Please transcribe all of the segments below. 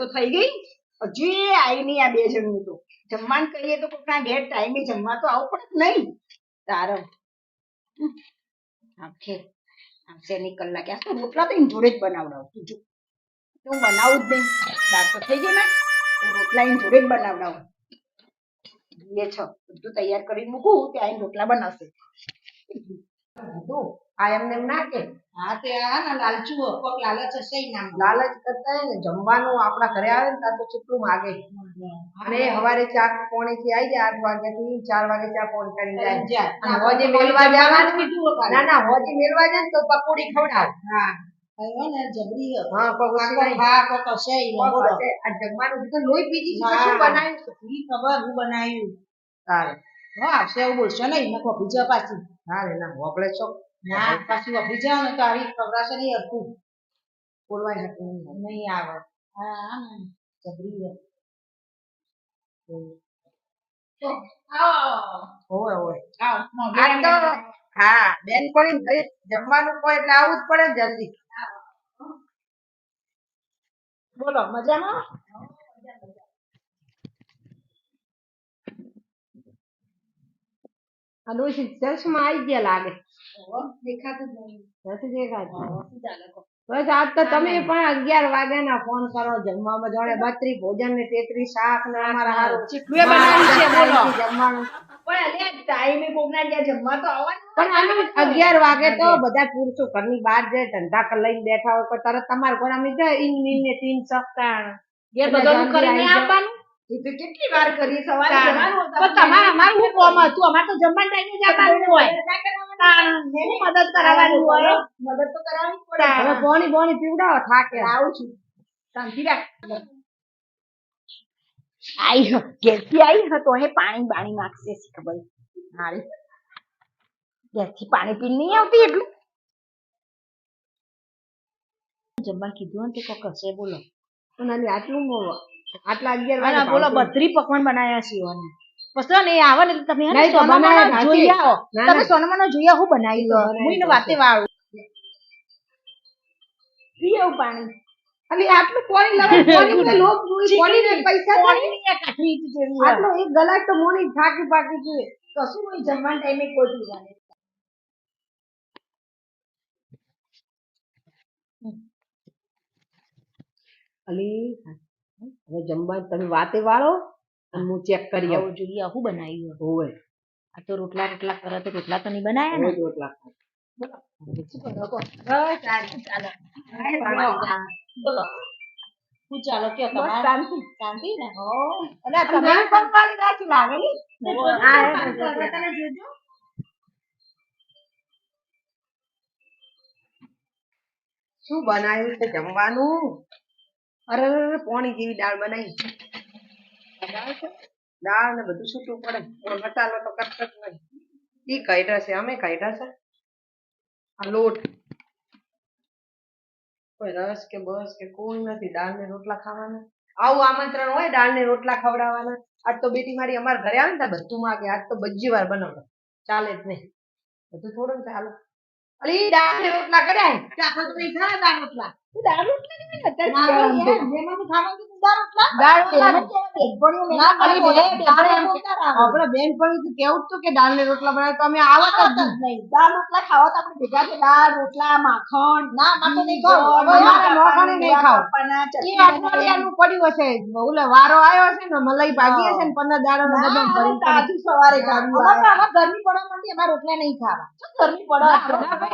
તો થઈ ગઈ? હજી આવી નહીં, આ બે જણનું તો. જમવાનું કહીએ તો કોકના ઘેર ટાઈમે જમવા તો આવું પડે નહીં? તારો આખે આવશે ની કલાકે આ તો રોટલા તો જોડે જ બનાવડાવું તું તો હું બનાવું જ નહીં. દાળ તો થઈ ગયો ને. રોટલા એની જોડે જ બનાવડાવું. લે છ, બધું તૈયાર કરીને મૂકું, ત્યાં રોટલા બનાવશે. આ એમને એમ ના કે હા તે આ ને લાલચુ કોક લાલચ હશે નામ લાલચ કરતા હોય ને જમવાનું આપણા ઘરે આવે ને ત્યાં તો કેટલું માગે. અને હવારે ચાર પોણે થી આવી જાય આઠ વાગ્યા થી ચાર વાગે ચા પોણ કરીને જાય. અને હોજે મેલવા જવાનું ના ના હોજે મેલવા જાય ને તો પકોડી ખવડાવ. હા જમવાનું લોહી પીજી. શું બનાવ્યું? બનાવ્યું. તારે હો આવશે એવું બોલશો નહીં બીજા પાછી. હા ના હોપળે છો. ના પાછું જાવ ને તો આવી ખવડાવશે નહીં હરખું બોલવાય હતું નહીં. આવે. હા જબરી હે. તો આવો હોવે હોવે આવો આ તો હા બેન પડી જમવાનું કોઈ એટલે આવું જ પડે જલ્દી. બોલો મજામાં? ડોશી ચર્ચમાં આવી ગયા લાગે. દેખાતું જ નહીં. નથી દેખાતું. શું ચાલે કહો? બસ આજ તો તમે પણ અગિયાર વાગ્યાના ફોન કરો જમવામાં જોડે બત્રી ભોજન ને તેત્રી શાક ને અમારા હારું. ચીકવે બનાવી છે, બોલો. જમવાનું. પણ ટાઈમે કોકના ત્યાં જમવા તો આવવાનું પણ અમે અગિયાર વાગે તો બધા પુરુષો ઘરની બહાર જાય ધંધા કર લઈને બેઠા હોય તરત તમારે અમે જાય ઈન મીન ને તીન સપ્તાહ ઘેર બધું કરીને એ તો કેટલી વાર કરી સવારે જવાનું પણ તમારે અમારું શું કામ હતું? અમારે તો જમવાના ટાઈમે જ હોય. મદદ કરાવવાની હોય? મદદ તો કરાવવી પડે. હવે પોણી બોણી પીવડાવો થાકે. આવું છું. શાંતિ રાખ. આઈ હ ઘેરથી આઈ હ તો હે પાણી બાણી નાખશે ખબર? હારી. ઘેરથી પાણી પીને નહીં આવતી એટલું? જમવા કીધું ને તો કોક હશે બોલો. અને આટલું આટલા અગિયાર અને બોલો બત્રી પકવાન બનાવ્યા છે ઓને. પછી ને આવે ને તમે હે સોનામાં જોઈ આવો. તમે સોનામાં સોનામાનો જોઈ આવો હું બનાવી લો હું એને વાતે વાળું. પી પાણી. અલી આટલું કોણી લાવે કોણી ને લોક જોઈ પોણી ને પૈસા કોણી ની આ કાઠી જેવી આટલો એક ગલાસ તો મોની થાકી પાકી જોઈએ કશું નહીં જમવાના ટાઈમે કોઈ પીવાની અલી હવે જમવા તમે વાતે વાળો અને હું ચેક કરી આવું. આવું જોઈએ આવું બનાવ્યું હોય. આ તો રોટલા રોટલા કરે તો રોટલા તો નહીં બનાયા ને. રોજ રોટલા હા, ચાલો તમારે? શાંતિ. શાંતિ ને? હો. અને પણ? રાખી લાગે ને. જોજો. શું બનાવ્યું છે જમવાનું? અરે પોણી જેવી દાળ બનાવી. દાળ? ને બધું છૂટું પડે. મસાલો તો કરતો જ નહીં એ કાઢ્યા છે. અમે કાઢ્યા છે. આ લોટ. કોઈ રસ કે બસ કે કોઈ નથી. દાળ ને રોટલા ખાવાના. આવું આમંત્રણ હોય દાળ ને રોટલા ખવડાવવાના. આજ તો બેટી મારી અમારા ઘરે આવે ને ત્યાં બધું માગે. આજ તો બજી વાર બનાવો ચાલે જ નહીં. બધું થોડું ચાલે. અલી દાળ ને રોટલા કર્યા ચા ખાતો નહીં દાળ રોટલા. દાળ રોટલા માખણ ના પડ્યું હશે ઓલે વારો આવ્યો હશે ને મલાઈ ભાગી હશે ને પંદર દાડો તાજું સવારે ખાવું. અમારે ગરમી પડવા માંડી, અમારે રોટલા નહીં ખાવા. ગરમી પડવા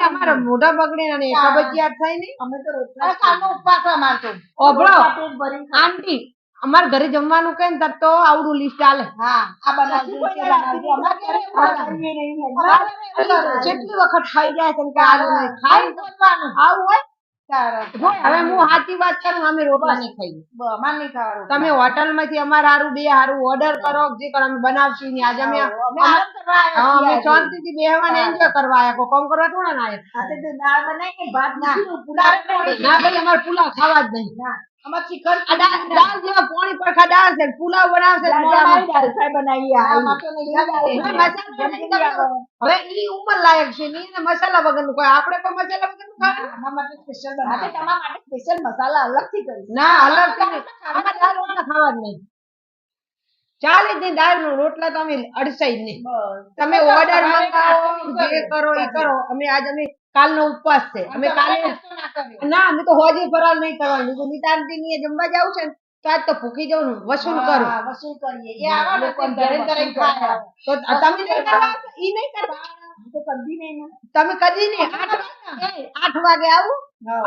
અમારા મોઢા બગડે અને. કબજિયાત થાય નહીં અમે તો રોટલા આંટી અમારા ઘરે જમવાનું કે ને તો આવડું લિસ્ટ આલે હા, આ બનાવજો. કેટલી વખત ખાઈ જાય છે કે ખાઈ ખાઈ આવું હોય. હવે હું સાચી વાત કરું અમે રોટલા નહીં ખાઈએ. અમારે નહીં ખાવાનું. તમે હોટલમાંથી અમારે હારું બે હારું ઓર્ડર કરો જે કરો અમે બનાવશું ને આજે અમે અમે શાંતિ થી બેહવાને એન્જોય કરવા આવ્યા. કોઈ કામ કરવા થોડા ના આવ્યા. દાળ બનાવીને ભાત ના ના ભાઈ અમારે પુલાવ ખાવા જ નહીં. આમાં ચિકન દાળ દાળ જેવા પોણી પરખા દાળ છે પુલાવ બનાવશે દાળ દાળ ફ્રાય બનાવી આ આમાં તો હવે તમે- ઈ ઉંમર લાયક છે ને મસાલા વગરનું કોઈ આપણે કોઈ મસાલા વગરનું ખાવાનું? આના માટે સ્પેશિયલ બનાવે તમારા માટે સ્પેશિયલ મસાલા અલગથી કરી ના અલગથી નહીં. આમાં દાળ રોટલા ખાવા જ નહીં. ચાલે જ દાળનું રોટલા તો અમે અડસાઈ જ નહીં. તમે ઓર્ડર મંગાવો જે કરો એ કરો. અમે આજ અમે કાલનો ઉપવાસ છે. અમે કાલે ના અમે તો હોજે ફરાર નહીં કરવાનું. નિતાંતી ની જમવા જાવ છે તો આજ તો ભૂખી જવું વસૂલ કરું. વસૂલ કરીએ. એ આવા લોકો ખાય તો તમે નહીં કરવા ઈ નહીં કરવા તો. તમે કદી નહીં? આઠ વાગે આવું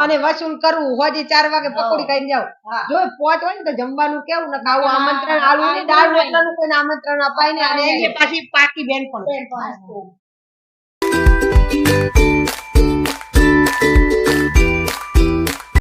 અને વસૂલ કરવું હોજી ચાર વાગે પકોડી ખાઈને જાવ. જો પોચ હોય ને તો જમવાનું કેવું? ને ખાવું આમંત્રણ આલુ ને દાળ મતલબ કોઈને આમંત્રણ અપાય ને અને પાછી પાકી બેન પણ